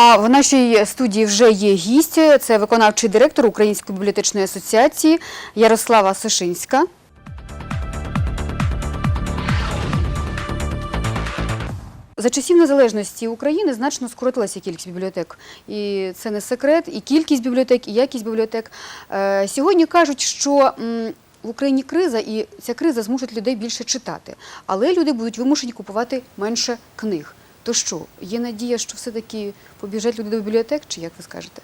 А в нашій студії вже є гість. Це виконавчий директор Української бібліотечної асоціації Ярослава Сишинська. За часів незалежності України значно скоротилася кількість бібліотек. І це не секрет, і кількість бібліотек, і якість бібліотек. Е, Сьогодні кажуть, що в Україні криза, і ця криза змусить людей більше читати. Але люди будуть вимушені купувати менше книг. То що, є надія, що все-таки побіжать люди до бібліотек, чи як ви скажете?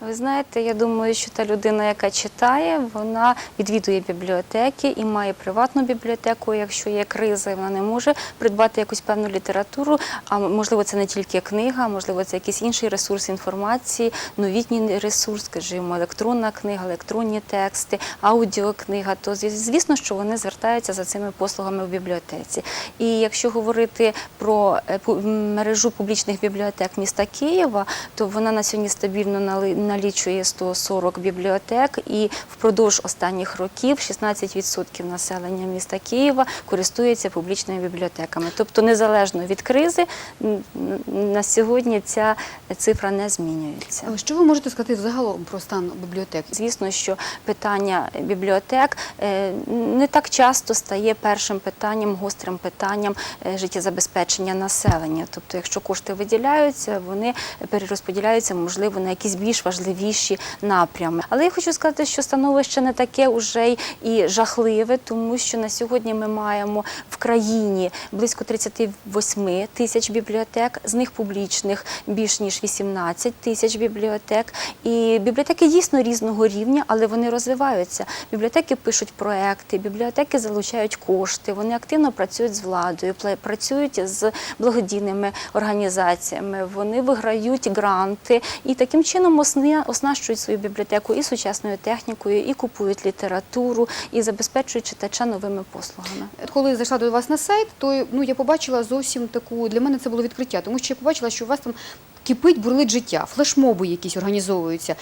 Ви знаєте, я думаю, що та людина, яка читає, вона відвідує бібліотеки і має приватну бібліотеку. Якщо є криза, вона не може придбати якусь певну літературу. А можливо, це не тільки книга, можливо, це якийсь інший ресурс інформації, новітній ресурс, скажімо, електронна книга, електронні тексти, аудіокнига. То звісно, що вони звертаються за цими послугами в бібліотеці. І якщо говорити про е, мережу публічних бібліотек міста Києва, то вона на сьогодні стабільно нали- налічує 140 бібліотек, і впродовж останніх років 16% населення міста Києва користується публічними бібліотеками. Тобто, незалежно від кризи, на сьогодні ця цифра не змінюється. Е, Що ви можете сказати загалом про стан бібліотек? Звісно, що питання бібліотек е, не так часто стає першим питанням, гострим питанням е, життєзабезпечення населення. Тобто, якщо кошти виділяються, вони перерозподіляються, можливо, на якісь більш важливіші напрями. Але я хочу сказати, що становище не таке уже і жахливе, тому що на сьогодні ми маємо в країні близько 38 тисяч бібліотек, з них публічних більш ніж 18 тисяч бібліотек. І бібліотеки дійсно різного рівня, але вони розвиваються. Бібліотеки пишуть проекти, бібліотеки залучають кошти, вони активно працюють з владою, працюють з благодійними організаціями, вони виграють гранти і таким чином осни- оснащують свою бібліотеку і сучасною технікою, і купують літературу, і забезпечують читача новими послугами. Коли зайшла до вас на сайт, то ну я побачила зовсім таку для мене це було відкриття, тому що я побачила, що у вас там кипить, бурлить життя, флешмоби якісь організовуються,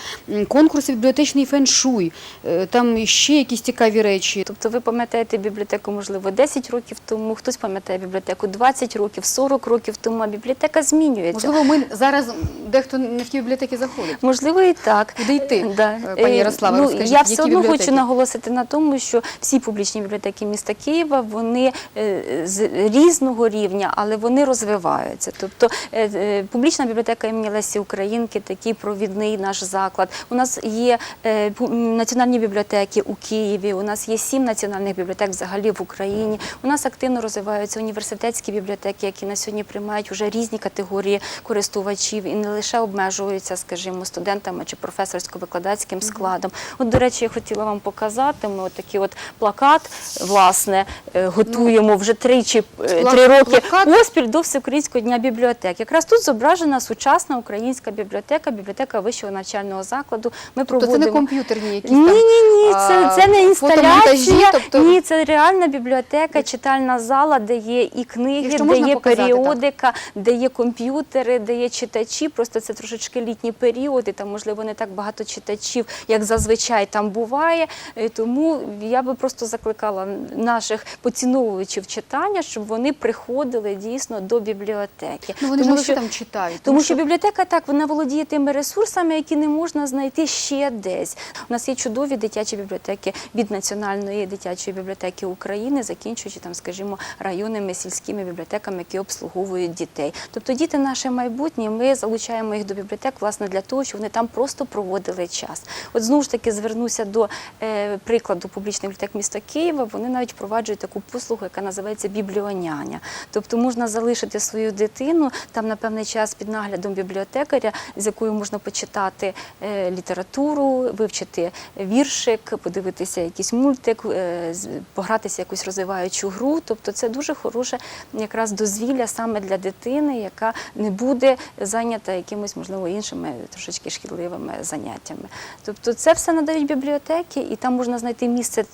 конкурси бібліотечний феншуй, е, там ще якісь цікаві речі. Тобто ви пам'ятаєте бібліотеку, можливо, 10 років тому, хтось пам'ятає бібліотеку 20 років, 40 років тому, а бібліотека змінюється. Можливо, ми зараз дехто не в ті бібліотеки заходить. Можливо, і так. Куди йти, Да. е, пані Е, Ярослава, Ну, розкажіть, я все одно бібліотеки? хочу наголосити на тому, що всі публічні бібліотеки міста Києва вони е, з різного рівня, але вони розвиваються. Тобто е, е, публічна бібліотека імені Лесі Українки, такий провідний наш заклад. У нас є е, національні бібліотеки у Києві. У нас є сім національних бібліотек взагалі в Україні. У нас активно розвиваються університетські бібліотеки, які на сьогодні приймають вже різні категорії користувачів і не лише обмежуються, скажімо, студентами чи професорсько-викладацьким складом. От, до речі, я хотіла вам показати. Ми от такий от плакат, власне, е, готуємо вже тричі е, три роки поспіль до Всеукраїнського дня бібліотек. Якраз тут зображена сучасна українська бібліотека, бібліотека вищого навчального закладу. Ми Тобто це не комп'ютерні якісь ні, там ні, ні, це, це не інсталяція. тобто- Ні, це реальна бібліотека, читальна зала, де є і книги, Якщо де є показати, так. періодика, де є комп'ютери, де є читачі. Просто це трошечки літній період, і там, можливо, не так багато читачів, як зазвичай там буває. Е, Тому я би просто закликала наших поціновувачів читання, щоб вони приходили дійсно до бібліотеки. Ну вони Тому лише що- там читають. тому що бібліотека так вона володіє тими ресурсами, які не можна знайти ще десь. У нас є чудові дитячі бібліотеки від Національної дитячої бібліотеки України, закінчуючи там, скажімо, районними сільськими бібліотеками, які обслуговують дітей. Тобто діти наше майбутнє. Ми залучаємо їх до бібліотек, власне, для того, щоб вони там просто проводили час. От знову ж таки звернуся до е, прикладу публічних бібліотек міста Києва. Вони навіть впроваджують таку послугу, яка називається бібліоняня. Тобто можна залишити свою дитину там на певний час під наглядом бібліотекаря, з якою можна почитати е, літературу, вивчити віршик, подивитися якийсь мультик, е, погратися якусь розвиваючу гру. Тобто це дуже хороше якраз дозвілля саме для дитини, яка не буде зайнята якимось, можливо, іншими трошечки шкідливими заняттями. Тобто це все надають бібліотеки, і там можна знайти місце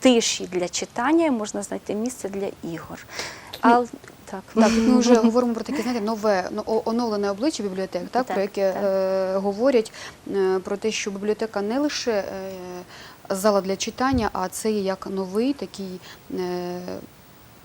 тиші для читання, і можна знайти місце для ігор. А, так. Так, ми вже говоримо про таке, знаєте, нове ну, оновлене обличчя бібліотек, так, Так, про яке так. е, говорять е, про те, що бібліотека не лише е, зала для читання, а це як новий такий. Е,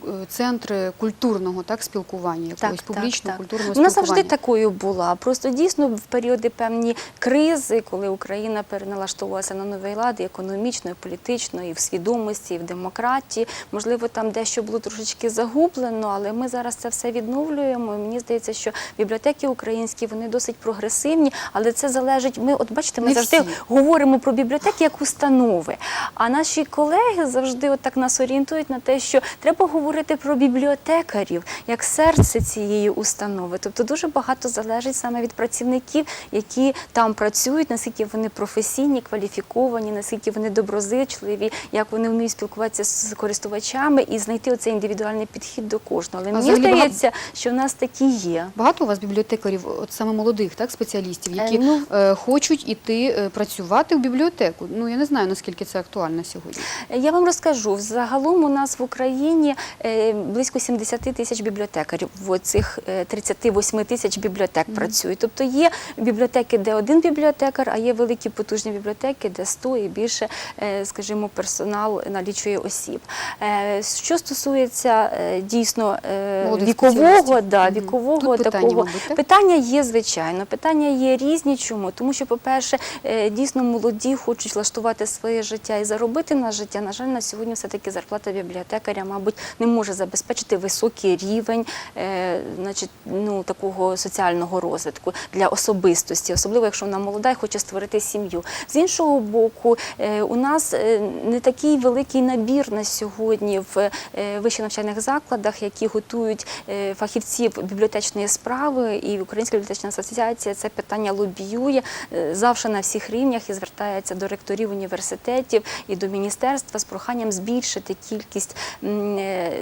е, центр культурного так спілкування, якогось публічного культурного Вона спілкування. завжди такою була. Просто дійсно в періоди певні кризи, коли Україна переналаштовувалася на новий лад і економічно, і політично, і в свідомості, і в демократії. Можливо, там дещо було трошечки загублено, але ми зараз це все відновлюємо. І мені здається, що бібліотеки українські вони досить прогресивні, але це залежить. Ми, от бачите, ми Не завжди всі. говоримо про бібліотеки як установи. А наші колеги завжди от так нас орієнтують на те, що треба говорити про бібліотекарів як серце цієї установи. Тобто дуже багато залежить саме від працівників, які там працюють, наскільки вони професійні, кваліфіковані, наскільки вони доброзичливі, як вони вміють спілкуватися з користувачами і знайти оцей індивідуальний підхід до кожного. Але А мені багато- здається, що в нас такі є. Багато у вас бібліотекарів, от саме молодих, так спеціалістів, Е, які ну- е, хочуть іти е, працювати в бібліотеку. Ну я не знаю наскільки це актуально сьогодні. Я вам розкажу. Загалом у нас в Україні близько 70 тисяч бібліотекарів. В цих е, 38 тисяч бібліотек працюють. Тобто є бібліотеки, де один бібліотекар, а є великі потужні бібліотеки, де 100 і більше, е, скажімо, персонал налічує осіб. Е, Що стосується е, дійсно е, Молодих вікового, да, Мгм. вікового Тут питання, такого мабуть. Питання є, звичайно. Питання є різні. Чому? Тому що, по-перше, е, дійсно молоді хочуть влаштувати своє життя і заробити на життя. На жаль, на сьогодні все-таки зарплата бібліотекаря, мабуть, не може забезпечити високий рівень е, значить, ну, такого соціального розвитку для особистості, особливо якщо вона молода і хоче створити сім'ю. З іншого боку, е, у нас е, не такий великий набір на сьогодні в вищих навчальних закладах, які готують фахівців бібліотечної справи, і Українська бібліотечна асоціація це питання лобіює завжди на всіх рівнях і звертається до ректорів університетів і до міністерства з проханням збільшити кількість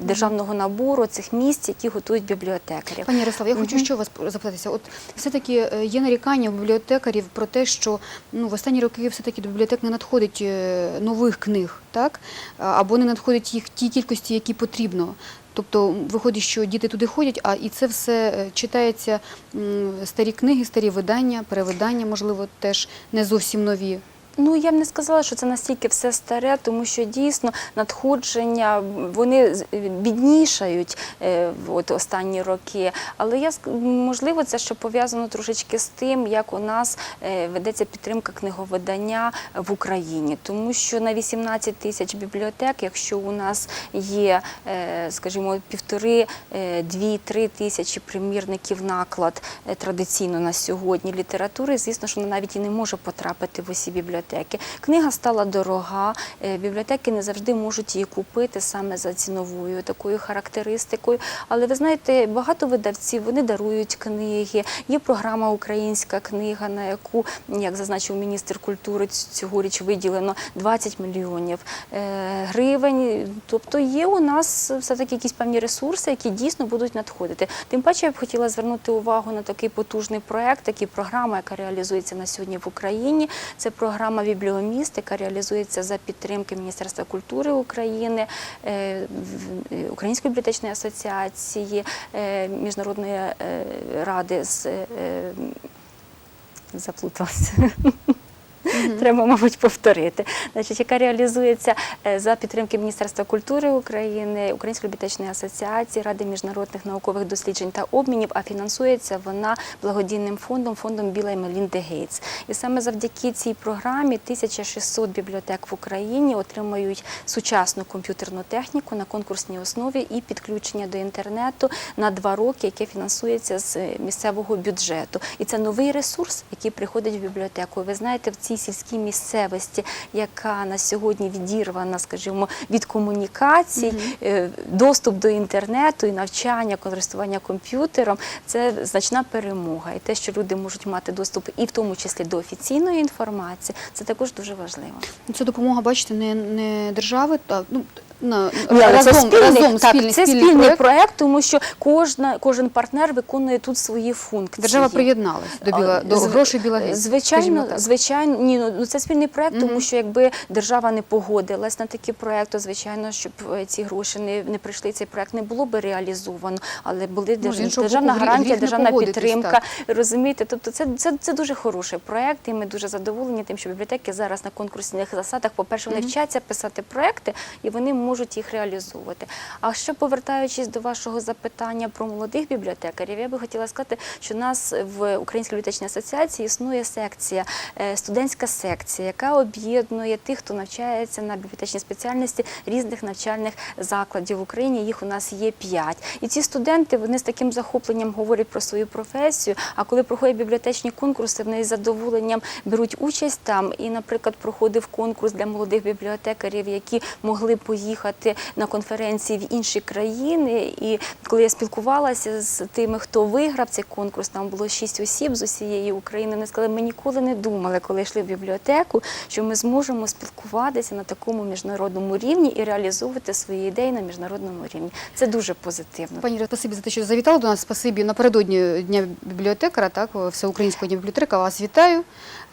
державного набору цих місць, які готують бібліотекарів. Пані Ярослав, я хочу ще вас запитатися. От все-таки е, є нарікання у бібліотекарів про те, що ну, в останні роки все-таки до бібліотек не надходить е, нових книг, так? Або не надходить їх в тій кількості, які потрібно. Тобто виходить, що діти туди ходять, а і це все е, читається старі книги, старі видання, перевидання, можливо, теж не зовсім нові. Ну я б не сказала, що це настільки все старе, тому що дійсно надходження вони біднішають е, от останні роки. Але я можливо, це ще пов'язано трошечки з тим, як у нас е, ведеться підтримка книговидання в Україні, тому що на 18 тисяч бібліотек, якщо у нас є, е, скажімо, півтори, е, дві-три тисячі примірників наклад е, традиційно на сьогодні літератури, звісно, що вона навіть і не може потрапити в усі бібліотеки. Книга стала дорога, е, бібліотеки не завжди можуть її купити саме за ціновою такою характеристикою. Але ви знаєте, багато видавців вони дарують книги. Є програма Українська книга, на яку, як зазначив міністр культури, цьогоріч виділено 20 мільйонів е, гривень. Тобто є у нас все-таки якісь певні ресурси, які дійсно будуть надходити. Тим паче я б хотіла звернути увагу на такий потужний проект, такий програма, яка реалізується на сьогодні в Україні. Це програма Бібліоміст, яка реалізується за підтримки Міністерства культури України, е, е, Української бібліотечної асоціації, е, Міжнародної ради з е, заплуталася. Треба, мабуть, повторити. Значить, яка реалізується е, за підтримки Міністерства культури України, Української бібліотечної асоціації, Ради міжнародних наукових досліджень та обмінів, а фінансується вона благодійним фондом, фондом Біла і Мелінди Гейтс. І саме завдяки цій програмі 1600 бібліотек в Україні отримають сучасну комп'ютерну техніку на конкурсній основі і підключення до інтернету на два роки, яке фінансується з місцевого бюджету. І це новий ресурс, який приходить в бібліотеку. Ви знаєте, в цій сільській місцевості, яка на сьогодні відірвана, скажімо, від комунікацій, е, доступ до інтернету і навчання, користування комп'ютером це значна перемога. І те, що люди можуть мати доступ і в тому числі до офіційної інформації, це також дуже важливо. Це допомога, бачите, не, не держави, та ну на Ні, разом, це спільний, разом так, спільний, це спільний спільний проект. тому що кожна, кожен партнер виконує тут свої функції. Держава приєдналась до біла до Зв- грошей біла Звичайно, звичайно, ні, ну ну, це спільний проект, тому що якби держава не погодилась на такий проект, то звичайно, щоб е, ці гроші не, не прийшли, цей проект не було би реалізовано, але були Ну, державна боку, гарантія, державна підтримка. так. Розумієте, тобто це, це, це дуже хороший проект, і ми дуже задоволені тим, що бібліотеки зараз на конкурсних засадах, по-перше, вони вчаться писати проекти, і вони можуть. Можуть їх реалізовувати. А ще повертаючись до вашого запитання про молодих бібліотекарів, я би хотіла сказати, що у нас в Українській бібліотечній асоціації існує секція, е, студентська секція, яка об'єднує тих, хто навчається на бібліотечній спеціальності різних навчальних закладів в Україні. Їх у нас є п'ять. І ці студенти вони з таким захопленням говорять про свою професію. А коли проходять бібліотечні конкурси, вони з задоволенням беруть участь там. І, наприклад, проходив конкурс для молодих бібліотекарів, які могли поїхати на конференції в інші країни. І коли я спілкувалася з тими, хто виграв цей конкурс, там було шість осіб з усієї України. Вони сказали, ми ніколи не думали, коли йшли в бібліотеку, що ми зможемо спілкуватися на такому міжнародному рівні і реалізовувати свої ідеї на міжнародному рівні. Це дуже позитивно. Пані Іра, спасибі за те, що завітали до нас. Спасибі напередодні Дня бібліотекара, так, Всеукраїнського дня бібліотека. Вас вітаю.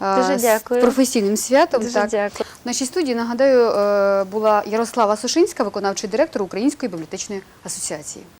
Дуже з професійним святом. Дуже так. дякую. В нашій студії, нагадаю, е, була Ярослава Сушинська, виконавчий директор Української бібліотечної асоціації.